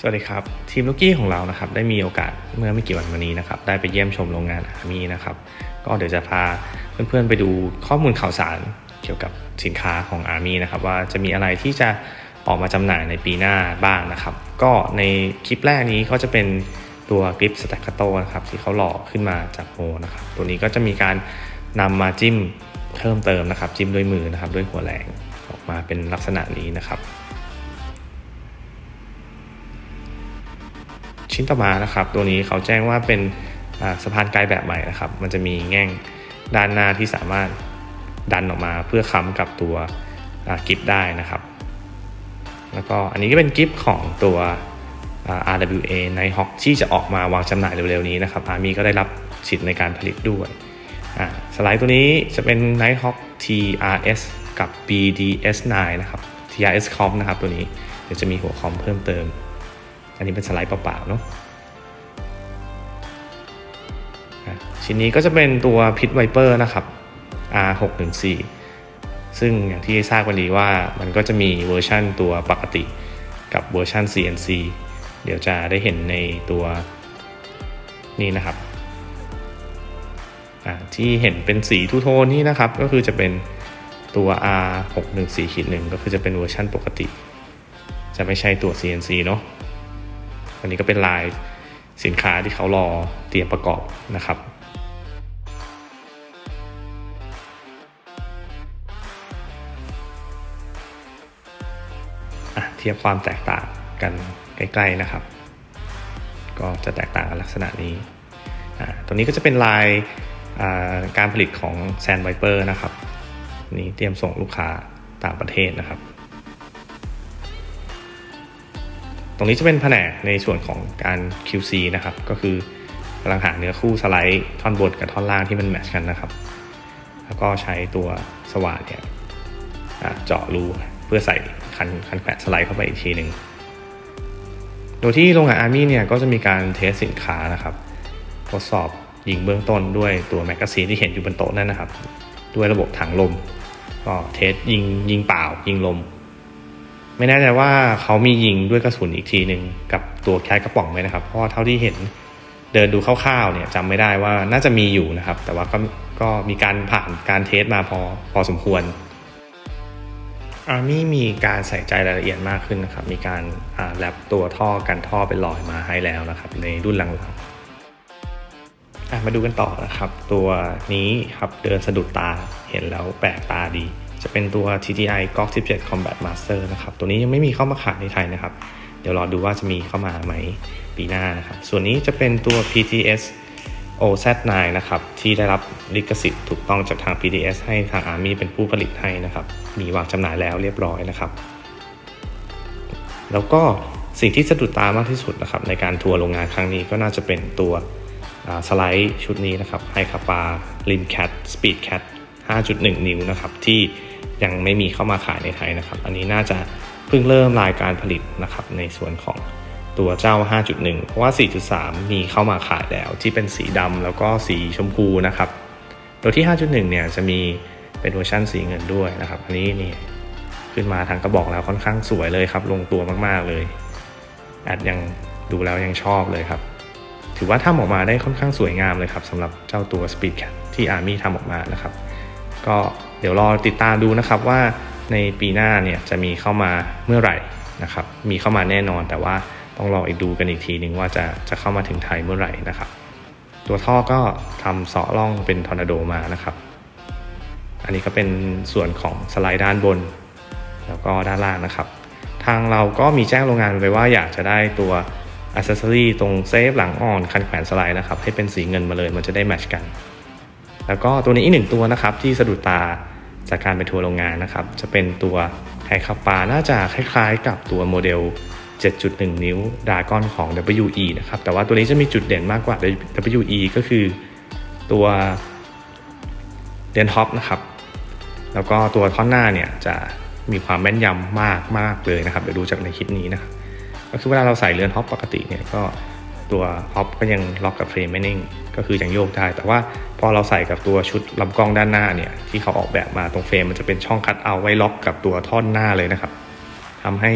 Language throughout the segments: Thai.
สวัสดีครับ ทีมลูกกี้ของเรานะครับได้มีโอกาสเมื่อไม่กี่วันมานี้นะครับได้ไปเยี่ยมชมโรงงานอาร์มี่นะครับก็เดี๋ยวจะพาเพื่อนๆไปดูข้อมูลข่าวสารเกี่ยวกับสินค้าของอาร์มี่นะครับว่าจะมีอะไรที่จะออกมาจำหน่ายในปีหน้าบ้างนะครับ ก็ในคลิปแรกนี้ก็จะเป็นตัวกริปสแต็กคาโตนะครับที่เขาหล่อขึ้นมาจากโมนะครับตัวนี้ก็จะมีการนำมาจิ้มเพิ่มเติมนะครับ จิ้มด้วยมือนะครับด้วยหัวแหลงออกมาเป็นลักษณะนี้นะครับ ชิ้นต่อมานะครับ ตัวนี้เขาแจ้งว่าเป็นสะพานไกลแบบใหม่นะครับ มันจะมีแง่งด้านหน้าที่สามารถดันออกมาเพื่อค้ำกับตัวกิฟได้นะครับ แล้วก็อันนี้ก็เป็นกิฟของตัว RWA Nighthawk ที่จะออกมาวางจำหน่ายเร็วๆนี้นะครับอาร์มีก็ได้รับสิทธิ์ในการผลิตด้วยสไลด์ตัวนี้จะเป็น Nighthawk TRS กับ BDS9 นะครับ TRS Com นะครับตัวนี้ เดี๋ยวจะมีหัวคอมเพิ่มเติม อันนี้เป็นสไลด์เปล่าๆเนาะชิ้นนี้ก็จะเป็นตัวพิทไวเปอร์นะครับ R614 ซึ่งอย่างที่ทราบกันดีว่ามันก็จะมีเวอร์ชันตัวปกติกับเวอร์ชัน CNC เดี๋ยวจะได้เห็นในตัวนี้นะครับ ที่เห็นเป็นสีทูโทนนี่นะครับ ก็คือจะเป็นตัว R614-1 ก็คือจะเป็นเวอร์ชันปกติ จะไม่ใช่ตัว CNC เนาะ อันนี้ก็เป็นลายสินค้าที่เขารอเตรียมประกอบนะครับเทียบความแตกต่างกันใกล้ๆนะครับ ก็จะแตกต่างกันลักษณะนี้ตัวนี้ก็จะเป็นลายการผลิตของ Sand Viper นะครับ นี่เตรียมส่งลูกค้าต่างประเทศนะครับ ตรงนี้จะเป็นแผนกในส่วนของการ QC นะครับ ก็คือกำลังหาเนื้อคู่สไลด์ท่อนบนกับท่อนล่างที่มันแมทช์กันนะครับ แล้วก็ใช้ตัวสว่านเนี่ยเจาะรูเพื่อใส่คันคันแขวนสไลด์เข้าไปอีกทีหนึ่งโดยที่โรงงานอาร์มี่เนี่ยก็จะมีการเทสสินค้านะครับ ทดสอบยิงเบื้องต้นด้วยตัวแมกกาซีนที่เห็นอยู่บนโต๊ะนั่นนะครับ ด้วยระบบถังลม ก็เทสยิงยิงเปล่ายิงลม ไม่แน่ใจว่าเขามียิงด้วยกระสุนอีกทีหนึ่งกับตัวแคสกระป๋องไหมนะครับ เพราะเท่าที่เห็นเดินดูคร่าวๆเนี่ยจำไม่ได้ว่าน่าจะมีอยู่นะครับ แต่ว่าก็ก็มีการผ่านการเทสมาพอพอสมควรอาร์มี่มีการใส่ใจรายละเอียดมากขึ้นนะครับ มีการอ่าแรปตัวท่อกันท่อเป็นลอยมาให้แล้วนะครับ ในรุ่นหลังๆมาดูกันต่อนะครับ ตัวนี้ครับเดินสะดุดตาเห็นแล้วแปลกตาดี จะเป็นตัว TTI GOG 17 Combat Master นะครับ ตัวนี้ยังไม่มีเข้ามาขายในไทยนะครับ เดี๋ยวรอดูว่าจะมีเข้ามาไหมปีหน้านะครับ ส่วนนี้จะเป็นตัว PTS OZ9 นะครับ ที่ได้รับลิขสิทธิ์ถูกต้องจากทาง PTS ให้ทาง Army เป็นผู้ผลิตให้นะครับ มีวางจำหน่ายแล้วเรียบร้อยนะครับ แล้วก็สิ่งที่สะดุดตามากที่สุดนะครับ ในการทัวร์โรงงานครั้งนี้ก็น่าจะเป็นตัวสไลด์ชุดนี้นะครับไฮคาปาลินแคทสปีดแคท5.1 นิ้วนะครับที่ ยังไม่มีเข้ามาขายในไทยนะครับ อันนี้น่าจะเพิ่งเริ่มรายการผลิตนะครับในส่วนของตัวเจ้า 5.1 เพราะว่า 4.3 มีเข้ามาขายแล้ว ที่เป็นสีดำแล้วก็สีชมพูนะครับ โดยที่ 5.1 เนี่ยจะมีเป็นเวอร์ชันสีเงินด้วยนะครับ อันนี้นี่ขึ้นมาทางกระบอกแล้วค่อนข้างสวยเลยครับ ลงตัวมากๆเลยแอดยังดูแล้วยังชอบเลยครับ ถือว่าทำออกมาได้ค่อนข้างสวยงามเลยครับสำหรับเจ้าตัว Speed Cat ที่ Army ทำออกมานะครับ ก็เดี๋ยวรอติดตามดูนะครับว่าในปีหน้าเนี่ยจะมีเข้ามาเมื่อไหร่นะครับ มีเข้ามาแน่นอนแต่ว่าต้องรออีกดูกันอีกทีหนึ่งว่าจะจะเข้ามาถึงไทยเมื่อไหร่นะครับ ตัวท่อก็ทำเสาะล่องเป็นทอร์นาโดมานะครับ อันนี้ก็เป็นส่วนของสไลด์ด้านบน แล้วก็ด้านล่างนะครับ ทางเราก็มีแจ้งโรงงานไปว่าอยากจะได้ตัวอ c เซ s ซอรี่ตรงเซฟหลังอ่อนคันแขวนสไลด์นะครับ ให้เป็นสีเงินมาเลยมันจะได้แมชกัน แล้วก็ตัวนี้อีกหนึ่งตัวนะครับที่สะดุดตาจากการไปทัวร์โรงงานนะครับ จะเป็นตัวไฮคาปาน่าจะคล้ายๆ กับตัวโมเดล 7.1 นิ้วดากอนของ WE นะครับ แต่ว่าตัวนี้จะมีจุดเด่นมากกว่า WE ก็คือตัวเดนท็อปนะครับ แล้วก็ตัวท่อนหน้าเนี่ยจะมีความแม่นยำมากมากเลยนะครับ เดี๋ยวดูจากในคลิปนี้นะครับ ก็คือเวลาเราใส่เรือนท็อปปกติเนี่ยก็ ตัวฮอปก็ยังล็อกกับเฟรมไม่นิ่ง ก็คือยังโยกได้ แต่ว่าพอเราใส่กับตัวชุดลำกล้องด้านหน้าเนี่ยที่เขาออกแบบมาตรงเฟรมมันจะเป็นช่องคัดเอาไว้ล็อกกับตัวท่อนหน้าเลยนะครับทำให้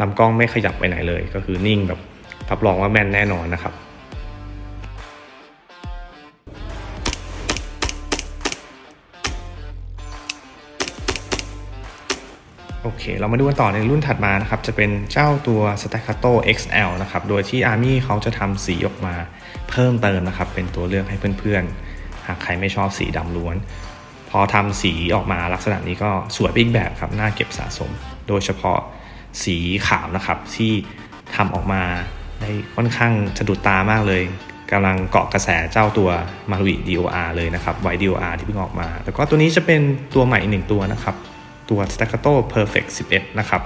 ลำกล้องไม่ขยับไปไหนเลย ก็คือนิ่งแบบรับรองว่าแม่นแน่นอนนะครับ โอเค เรามาดูกันต่อในรุ่นถัดมานะครับ จะเป็นเจ้าตัว Staccato XL นะครับ โดยที่ Army เขาจะทำสีออกมาเพิ่มเติมนะครับ เป็นตัวเลือกให้เพื่อนๆ หากใครไม่ชอบสีดำล้วน พอทำสีออกมาลักษณะนี้ก็สวยไปอีกแบบครับ น่าเก็บสะสม โดยเฉพาะสีขาวนะครับ ที่ทำออกมาได้ค่อนข้างสะดุดตามากเลยกำลังเกาะกระแสเจ้าตัว m a r u i DOR เลยนะครับไว DOR ที่เพิ่งออกมา แล้วก็ตัวนี้จะเป็นตัวใหม่อีกหนึ่งตัวนะครับ ตัว Staccato Perfect 11 นะครับ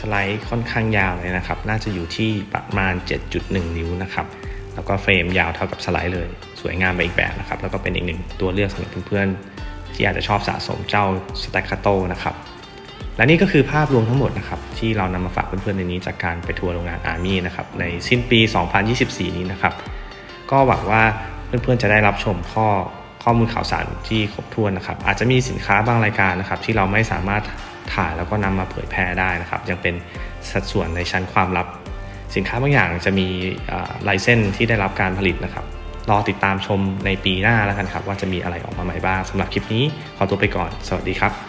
สไลด์ค่อนข้างยาวเลยนะครับ น่าจะอยู่ที่ประมาณ 7.1 นิ้วนะครับ แล้วก็เฟรมยาวเท่ากับสไลด์เลย สวยงามไปอีกแบบนะครับ แล้วก็เป็นอีกหนึ่งตัวเลือกสำหรับเพื่อนๆ ที่อาจจะชอบสะสมเจ้า Staccato นะครับ และนี่ก็คือภาพรวมทั้งหมดนะครับ ที่เรานำมาฝากเพื่อนๆในนี้จากการไปทัวร์โรงงาน Army นะครับ ในสิ้นปี 2024 นี้นะครับ ก็หวังว่าเพื่อนๆจะได้รับชมข้อ ข้อมูลข่าวสารที่ครบถ้วนนะครับ อาจจะมีสินค้าบางรายการนะครับ ที่เราไม่สามารถถ่ายแล้วก็นำมาเผยแพร่ได้นะครับ ยังเป็นสัดส่วนในชั้นความลับ สินค้าบางอย่างจะมีลายเส้นที่ได้รับการผลิตนะครับรอติดตามชมในปีหน้าแล้วกันครับ ว่าจะมีอะไรออกมาใหม่บ้างสำหรับคลิปนี้ขอตัวไปก่อน สวัสดีครับ